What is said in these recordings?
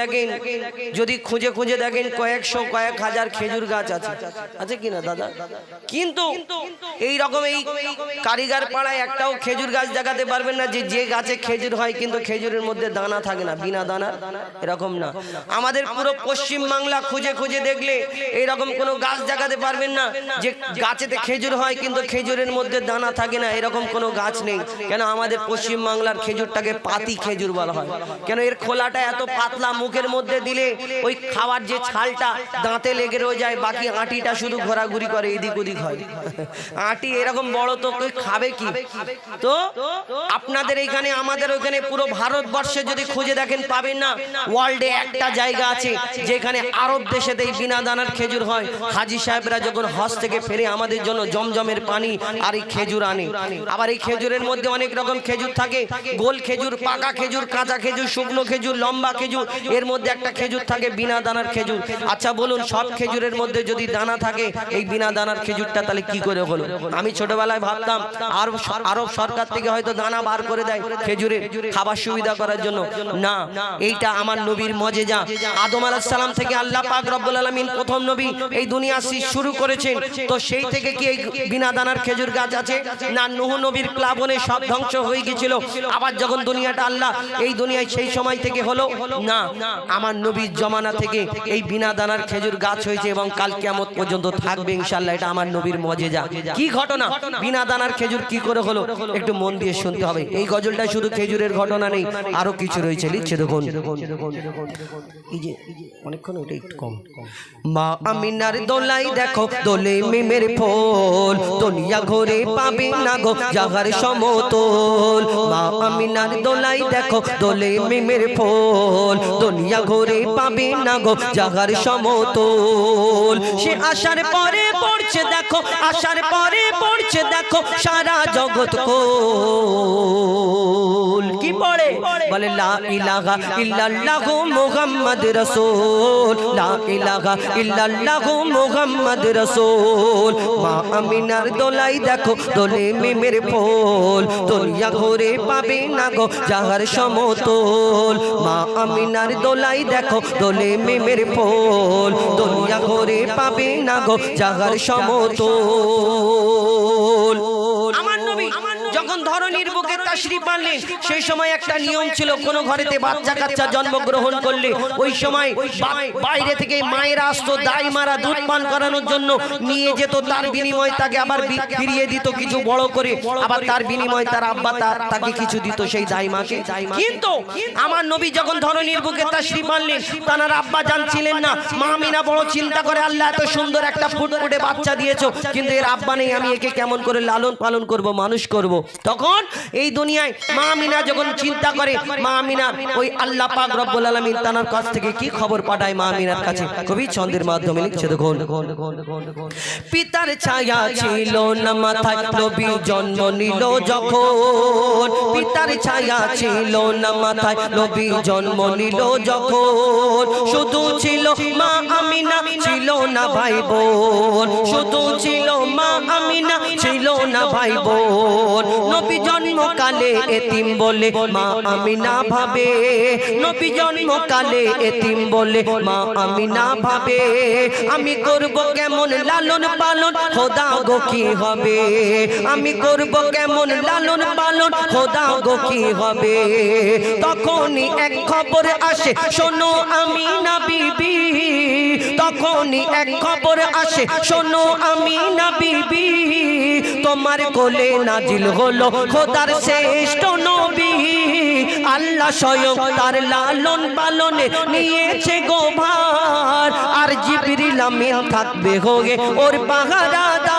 দেখেন, যদি খুঁজে খুঁজে দেখেন কয়েকশো কয়েক হাজার খেজুর গাছ আছে। আছে কি না, দাদা? কিন্তু এই রকম এই কারিগর পাড়ায় একটাও খেজুর গাছ দেখাতে পারবেন না যে যে গাছে খেজুর হয়, কিন্তু খেজুরের মধ্যে দানা থাকে না, বিনা দানা, এরকম না। আমাদের পুরো পশ্চিম বাংলা খুঁজে খুঁজে দেখলে এইরকম কোনো গাছ দেখাতে পারবেন না যে, গাছেতে খেজুর হয়, কিন্তু খেজুরের মধ্যে দানা থাকে না, এরকম কোনো গাছ নেই। কেন আমাদের পশ্চিম বাংলার খেজুরটাকে পাতি খেজুর বলা হয়। কেন এর খোলাটা এত পাতলা মুখের মধ্যে দিলে ওই খাওয়ার যে ছালটা দাঁতে লেগে রয়ে যায়, বাকি আটিটা শুধু ঘোরাঘুরি করে, এদিক ওদিক হয়। আটি এরকম বড় তো কেউ খাবে কি? তো আপনাদের এখানে, আমাদের ওখানে পুরো ভারতবর্ষে যদি খুঁজে দেখেন পাবেন না ওয়ার্ল্ডে একটা জায়গা আছে যেখানে আরব দেশেতে এই বিনা দানার খেজুর হয়। হাজি সাহেবরা যখন হজ থেকে ফেরে আমাদের জন্য জমজমের পানি আর এই খেজুর আনে। আবার এই খেজুরের মধ্যে অনেক রকম খেজুর থাকে। গোল খেজুর, পাকা খেজুর, কাঁচা খেজুর, শুকনো খেজুর, লম্বা খেজুর এর মধ্যে একটা খেজুর থাকে, বিনা দানার খেজুর। আচ্ছা বলুন, সব খেজুরের মধ্যে যদি দানা থাকে, এই বিনা দানার খেজুরটা তাহলে কি করে হলো? আমি ছোটবেলায় ভাবতাম, আর আরব সরকার থেকে হয়তো দানা বার করে দেয় খেজুরের খাবার সুবিধা করার জন্য। না, এইটা আমার নবীর মজেজা। আদম আলাইহিস সালাম থেকে আল্লাহ পাক রব্বুল আলামিন প্রথম নবী এই দুনিয়া শুরু করেছেন। তো সেই থেকে কি এই বিনা দানার খেজুর গাছ আছে? না, নুহ নবীর প্লাবনে সব ধ্বংস হয়ে গিয়েছিল। আবার যখন দুনিয়াটা আল্লাহ এই দুনিয়ায় সেই সময় থেকে হলো? না। আমার নবীর জমানা থেকে এই বিনা দানার খেজুর গাছ হয়েছে এবং কাল কিয়ামত পর্যন্ত থাকবে ইনশাআল্লাহ, এটা আমার নবীর মজেজা। কি ঘটনা? বিনা দানার খেজুর কি করে হলো? একটু মন দিয়ে শুনতে হবে। এই গজলটা শুধু খেজুরের ঘটনা নেই, আরও কিছু রয়েছে। লিখছে দেখুন। যে মা আমিনার দোলাই দেখো, দোলে মিমের ফোল, দুনিয়া ঘরে পাবে না গো জাগার সমতল। মা আমিনার দোলাই দেখো, দোলে মিমের ফোল দুনিয়া ঘরে পাবে না গো জাগার সমতল। সে আসার পরে পড়ছে দেখো আসার পরে পড়ছে দেখো, সারা জগৎ কোল। কি পড়ে? বলে, লা ইলাহা ইল্লাল্লাহু মুহাম্মদ রাসূল। লা ইলাহা ইল্লাল্লাহু মুহাম্মদ রাসূল। মা আমিনার দোলাই দেখো, দোলে মিমের ফুল। দুনিয়া ঘুরে পাবে না গো যাহার সমতল। মা আমিনার দোলাই দেখো, দোলে মিমের ফুল। দুনিয়া ঘুরে পাবে না গো যাহার সমতল। আমার নবী যখন ধরনীর তাশরিফ আনলেন সেই সময় একটা নিয়ম ছিল কোন ঘরেতে বাচ্চা কাচ্চা জন্মগ্রহণ করলে। ওই সময় বাইরে থেকে মায়েরা আসতো দাই মারা দুধ পান করানোর জন্য নিয়ে যেত তার বিনিময় তাকে আবার ফিরিয়ে দিত কিছু বড় করে। আবার তার বিনিময় তার আব্বা তার তাকে কিছু দিত সেই দাই মাকে কিন্তু আমার নবী যখন ধরনীর বুকে তাশরিফ আনলেন তার আব্বা জানছিলেন না মা আমিনা বড় চিন্তা করে আল্লাহ এত সুন্দর একটা ফুটফুটে বাচ্চা দিয়েছ কিন্তু এর আব্বা নেই আমি একে কেমন করে লালন পালন করব মানুষ করব তখন এই দুনিয়ায় মা আমিনা যখন চিন্তা করে মা আমিনার ওই আল্লাহ পাক রব্বুল আলামিন তানার কাছ থেকে কি খবর পাঠায় মা আমিনার কাছে? কবি ছন্দের মাধ্যমে লিখছে দেখুন। পিতার ছায়া ছিল না মাথায় নবী জন্ম নিল যখন। পিতার ছায়া ছিল না মাথায় নবী জন্ম নিল যখন। শুধু ছিল মা আমিনা ছিল না ভাই বোন। শুধু ছিল মা আমিনা ছিল না ভাই বোন। নবী জন্মকালে এতিম বলে মা আমিনা ভাবে। নবী জন্মকালে এতিম বলে মা আমিনা ভাবে। আমি করব কেমন লালন পালন, খোদা গো কি হবে? আমি করব কেমন লালন পালন, খোদা গো কি হবে? তখনই এক খবর আসে, শোনো আমি না বিবি। তখনই এক খবর আসে, শোনো আমি না বিবি। তোমার কোলে নাজিল হলো খোদার শ্রেষ্ঠ নবী। আল্লাহ স্বয়ং তার লালন পালনে নিয়েছে গোভার আর জিবরিল থাকবে হোগে ওর ও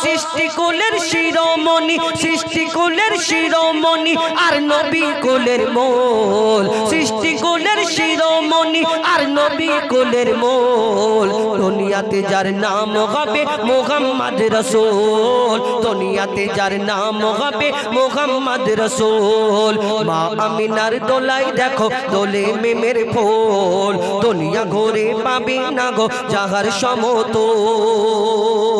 সৃষ্টিকুলের শিরোমণি সৃষ্টিকুলের শিরোমণি, আর নবী কুলের মোল। সৃষ্টিকুলের শিরোমণি, আর নবী কুলের মোল। দুনিয়াতে যার নাম হবে মোহাম্মদ রসুল। দুনিয়াতে যার নাম হবে মোহাম্মদ রসুল। মা আমিনার দোলাই দেখো, দোলে মেমের ফোল। দুনিয়া ঘুরে পাবে না গো, যাহার সমতল।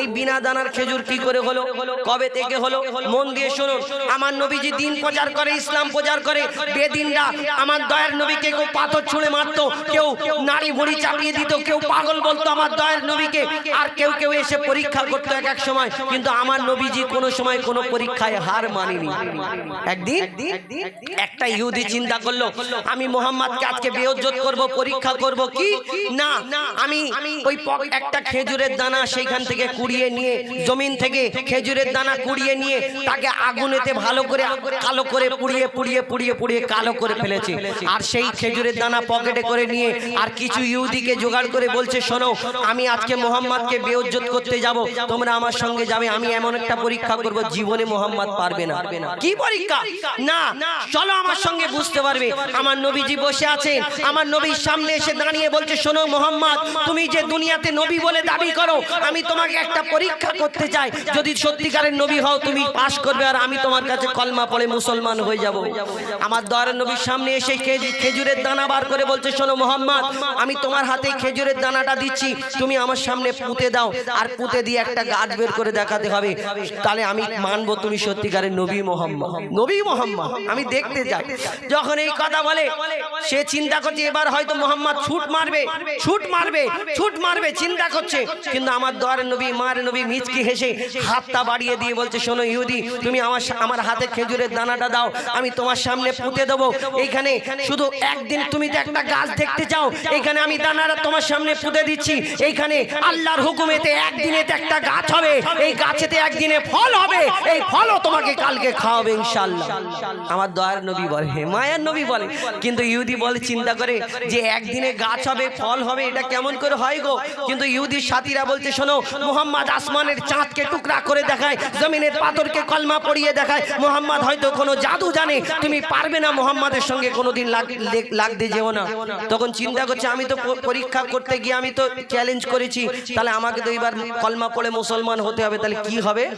এই বিনা দানার খেজুর কি করে হলো? কবে থেকে হলো? মন দিয়ে শুনুন। আমার নবীজি দিন প্রচার করে, ইসলাম প্রচার করে। বেদিনরা আমার দয়ার নবীকে কেউ পাথর ছুঁড়ে মারতো, কেউ নারী ভুড়ি চাপিয়ে দিত, কেউ পাগল বলতো আমার দয়ার নবীকে। আর কেউ কেউ এসে পরীক্ষা করতো এক এক সময়। কিন্তু আমার নবীজি কোনো সময় কোনো পরীক্ষায় হার মানেনি। একদিন একটা ইহুদি চিন্তা করল, আমি মোহাম্মদকে আজকে বেয়জ্জত করব, পরীক্ষা করব কি? না, আমি ওই একটা খেজুরের দানা সেইখান থেকে কুড়িয়ে নিয়ে, জমিন থেকে খেজুরের দানা কুড়িয়ে নিয়ে তাকে আগুনেতে ভালো করে কালো করে পুড়িয়ে পুড়িয়ে পুড়িয়ে পুড়িয়ে কালো করে ফেলেছে। আর সেই খেজুরের দানা পকেটে করে নিয়ে আর কিছু ইহুদিকে জোগাড় করে বলছে, শোনো, আমি আজকে মোহাম্মদকে বেউজ্জত করতে যাব। তোমরা আমার সঙ্গে যাবে, আমি এমন একটা পরীক্ষা করব, জীবনে মোহাম্মদ পারবে না। কি পরীক্ষা? না, চলো আমার সঙ্গে বুঝতে পারবে। আমার নবীজি বসে আছেন, আমার নবীর সামনে এসে দাঁড়িয়ে বলছে, শোনো মোহাম্মদ, তুমি যে দুনিয়াতে নবী বলে দাবি করো আমি তোমাকে একটা পরীক্ষা করতে চাই। যদি সত্যিকারের নবী হও, তুমি পাশ করবে আর আমি তোমার কাছে কলমা পড়ে মুসলমান হয়ে যাব। আমার দয়ার নবীর সামনে এসে খেজুরের দানা বার করে বলছে, শোনো মোহাম্মদ, আমি তোমার হাতে খেজুরের দানাটা দিচ্ছি। তুমি আমার সামনে পুঁতে দাও আর পুঁতে দিয়ে একটা গাছ বের করে দেখাতে হবে। তাহলে আমি মানবো তুমি সত্যিকারের নবী মোহাম্মদ। নবী মোহাম্মদ, আমি দেখতে যাই যখন এই কথা বলে, সে চিন্তা করছে, এবার হয়তো মোহাম্মদ ছুট মারবে ছুট মারবে ছুট মারবে। চিন্তা করছে কিন্তু আমার দয়ার নবী মার নবী মিচকি হেসে হাতটা বাড়িয়ে দিয়ে বলছে, শোনো ইহুদি, তুমি আমার আমার হাতে খেজুরের দানাটা দাও, আমি তোমার সামনে পুঁতে দেবো। এইখানে শুধু একদিন তুমি তো একটা গাছ দেখতে চাও এইখানে আমি দানাটা তোমার সামনে পুঁতে দিচ্ছি। এইখানে আল্লাহর হুকুমেতে একদিনেতে একটা গাছ হবে, এই গাছেতে একদিনে ফল হবে, এই ফলও তোমাকে কালকে খাওয়াবে ইনশাল্লাহ আমার দয়ার নবী বলে মায়ার নবী বলে। কিন্তু ইহুদি বলে, চিন্তা করে যে একদিনে গাছ হবে, ফল হবে, এটা কেমন করে হয় গো? কিন্তু ইহুদির সাথীরা বলছে, শোনো, মোহাম্মদ আসমানের চাঁদকে টুকরা করে দেখায়, জমিনের পাথরকে কলমা পড়িয়ে দেখায়। মোহাম্মদ হয়তো কোনো জাদু জানে, তুমি পারবে না মোহাম্মদের সঙ্গে কোনোদিন লাগ- লাগতে যেও না। তখন চিন্তা করছে, আমি তো পরীক্ষা করতে গিয়ে আমি তো চ্যালেঞ্জ করেছি, তাহলে আমাকে তো এবার কলমা পড়ে মুসলমান হতে হবে, তাহলে কি হবে?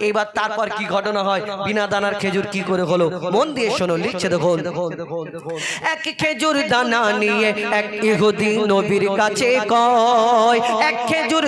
এবার তারপর কি ঘটনা হয়? বিনা দানার খেজুর কি করে হলো? মন দিয়ে শোনো, লিখছে দেখুন। এক খেজুর দানা নিয়ে এক ইহুদি নবীর কাছে কয়, এক খেজুর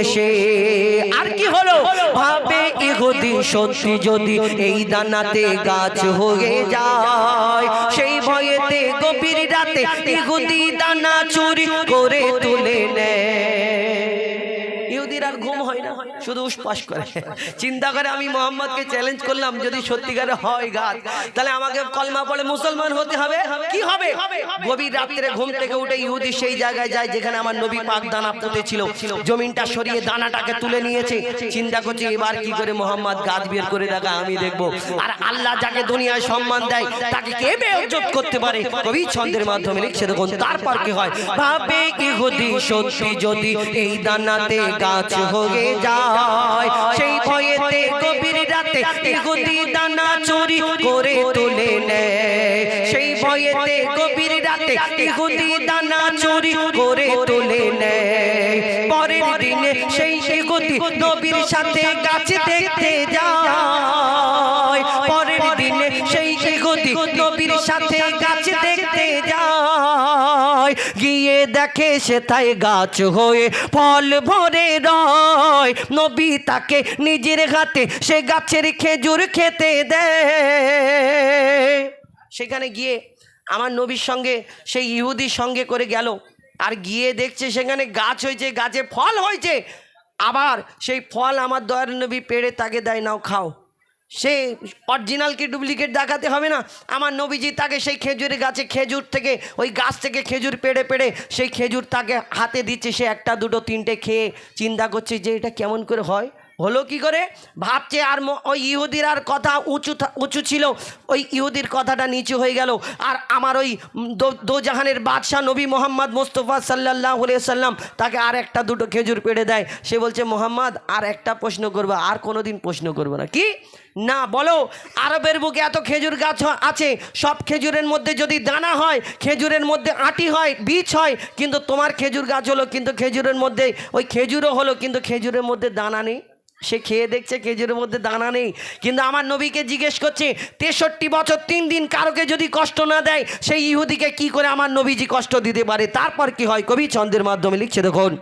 এসে। আর কি হলো? ভাবে ইহুদি সত্যি যদি এই দানাতে গাছ হয়ে যায়, সেই ভয়েতে গভীর রাতে ইহুদি দানা চুরি করে তুলে নেয়। আর ঘুম হয় না, শুধু উসপাস করে। চিন্তা করে আমি মোহাম্মদকে চ্যালেঞ্জ করলাম, যদি সত্যিকারে হয় গাছ তাহলে আমাকে কলমা পড়ে মুসলমান হতে হবে? কি হবে? গভীর রাত্রে ঘুম থেকে উঠে ইহুদি সেই জায়গায় যায় যেখানে আমার নবী পাক দানা পুঁতে ছিল। জমিনটা সরিয়ে দানাটাকে তুলে নিয়েছে। চিন্তা করছে, এবার কি করে মোহাম্মদ গাছ বের করে দেখা, আমি দেখব। আর আল্লাহ যাকে দুনিয়ায় সম্মান দেয়, তাকে কে বেয়োজ্জত করতে পারে? কবি ছন্দের মাধ্যমে লিখছে, দেখুন, তারপর কি হয়? ভাবে ইহুদি সত্যি যদি এই দানাতে গাছ হয়ে যায় সেই ভয়েতে গভীর রাতে ইহুদি দানা চুরি করে তুলে নেয়। সেই ভয়েতে গভীর রাতে ইহুদি দানা চুরি করে তুলে নেয়। পরের দিনে সেই ইহুদি নবীর সাথে গাছ দেখতে যায়। দেখে সে তাই গাছ হয়ে ফল ভরে রয়। নবী তাকে নিজের হাতে সে গাছের খেজুর খেতে দেয়। সেখানে গিয়ে আমার নবীর সঙ্গে, সেই ইহুদির সঙ্গে করে গেল। আর গিয়ে দেখছে সেখানে গাছ হয়েছে, গাছে ফল হয়েছে। আবার সেই ফল আমার দয়ার নবী পেড়ে তাকে দেয়, নাও খাও। সে অরিজিনালকে ডুপ্লিকেট দেখাতে হবে না। আমার নবীজি তাকে সেই খেজুরের গাছে, খেজুর থেকে, ওই গাছ থেকে খেজুর পেড়ে পেড়ে সেই খেজুর তাকে হাতে দিচ্ছে। সে একটা, দুটো, তিনটে খেয়ে চিন্তা করছে যে এটা কেমন করে হয়। হলো কি করে? ভাবছে আর ওই ইহুদির আর কথা উঁচু উঁচু ছিল, ওই ইহুদির কথাটা নিচু হয়ে গেল। আর আমার ওই দোজাহানের বাদশাহ নবী মোহাম্মদ মোস্তফা সাল্লাহ সাল্লাম তাকে আর একটা দুটো খেজুর পেড়ে দেয়। সে বলছে, মোহাম্মদ, আর একটা প্রশ্ন করব, আর কোনো দিন প্রশ্ন করব না। কি? না, বলো। আরবের বুকে এত খেজুর গাছ আছে। সব খেজুরের মধ্যে যদি দানা হয়, খেজুরের মধ্যে আটি হয়, বীজ হয়, কিন্তু তোমার খেজুর গাছ হলো, কিন্তু খেজুরের মধ্যে, ওই খেজুরও হলো, কিন্তু খেজুরের মধ্যে দানা নেই। সে খেয়ে দেখছে খেজুরের মধ্যে দানা নেই। কিন্তু আমার নবীকে জিজ্ঞেস করছে, তেষট্টি বছর তিন দিন কারোকে যদি কষ্ট না দেয়, সেই ইহুদিকে কি করে আমার নবীজি কষ্ট দিতে পারে? তারপর কি হয়? কবি ছন্দের মাধ্যমে লিখছে, দেখুন।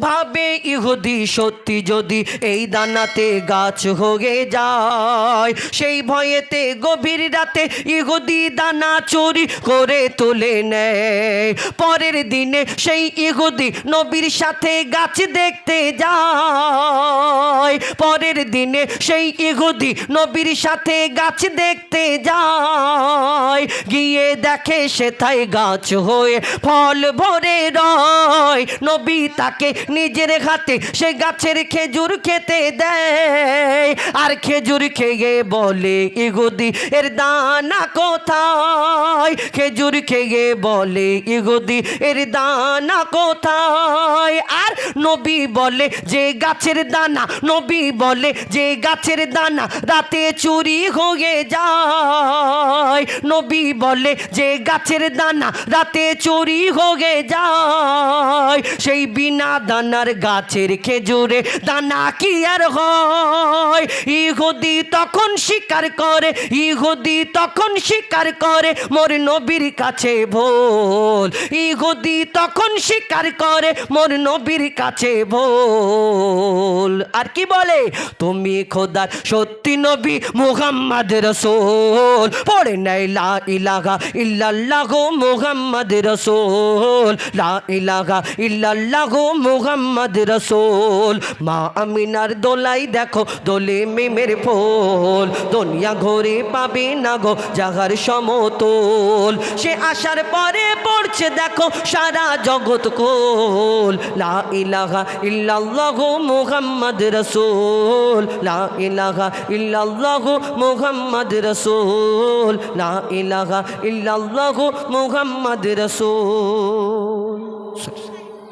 ভাবে ইহুদি সত্যি যদি এই দানাতে গাছ হয়ে যায়, সেই ভয়েতে গভীর রাতে ইহুদি দানা চুরি করে তুলে নেয়। পরের দিনে সেই ইহুদি নবীর সাথে গাছ দেখতে যায়। পরের দিনে সেই ইহুদি নবীর সাথে গাছ দেখতে যায়। গিয়ে দেখে সেথায় গাছ হয়ে ফল ভরে রয়। নবী তাকে নিজের হাতে সে গাছের খেজুর খেতে দেয়। আর খেজুর খেয়ে বলে, ইগুদি, এর দানা কোথায়? খেজুর খেয়ে বলে, ইগুদি, এর দানা কোথায়? আর নবী বলে, যে গাছের দানা। নবী বলে, যে গাছের দানা রাতে চুরি হয়ে যায়। নবী বলে, যে গাছের দানা রাতে চুরি হয়ে যায়। সেই বিনা দানার গাছের খেজুরে, দানা কি আর হয়? ইহুদি তখন স্বীকার করে, ইহুদি তখন স্বীকার করে, মোর নবীর কাছে ভোল। ইহুদি তখন স্বীকার করে, মোর নবীর কাছে ভোল। আর কি বলে? তুমি খোদার সত্যি নবী মুহাম্মদ রসোল। পড়ে নাই লা ইলাহা ইল্লাল্লাহ মুহাম্মদ রসোল। লা ইলাহা ইল্লাল্লাহ মুহাম্মদ রসোল। মা আমিনার দোলাই দেখো, দোলে মেমের ফোল। দুনিয়া ঘরে পাবে না গো জাগার সমতল। সে আসার পরে পড়ছে দেখো সারা জগৎ কোল। লা ইলাহা ইল্লাল্লাহ মুহাম্মদ রসুল। লা ইলাহা ইল্লাল্লাহ মুহাম্মদ রসুল। লা ইলাহা ইল্লাল্লাহ মুহাম্মদ রসুল।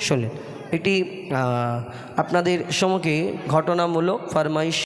শোনেন এটি আপনাদের সম্মুখে ঘটনামূলক ফরমাইশ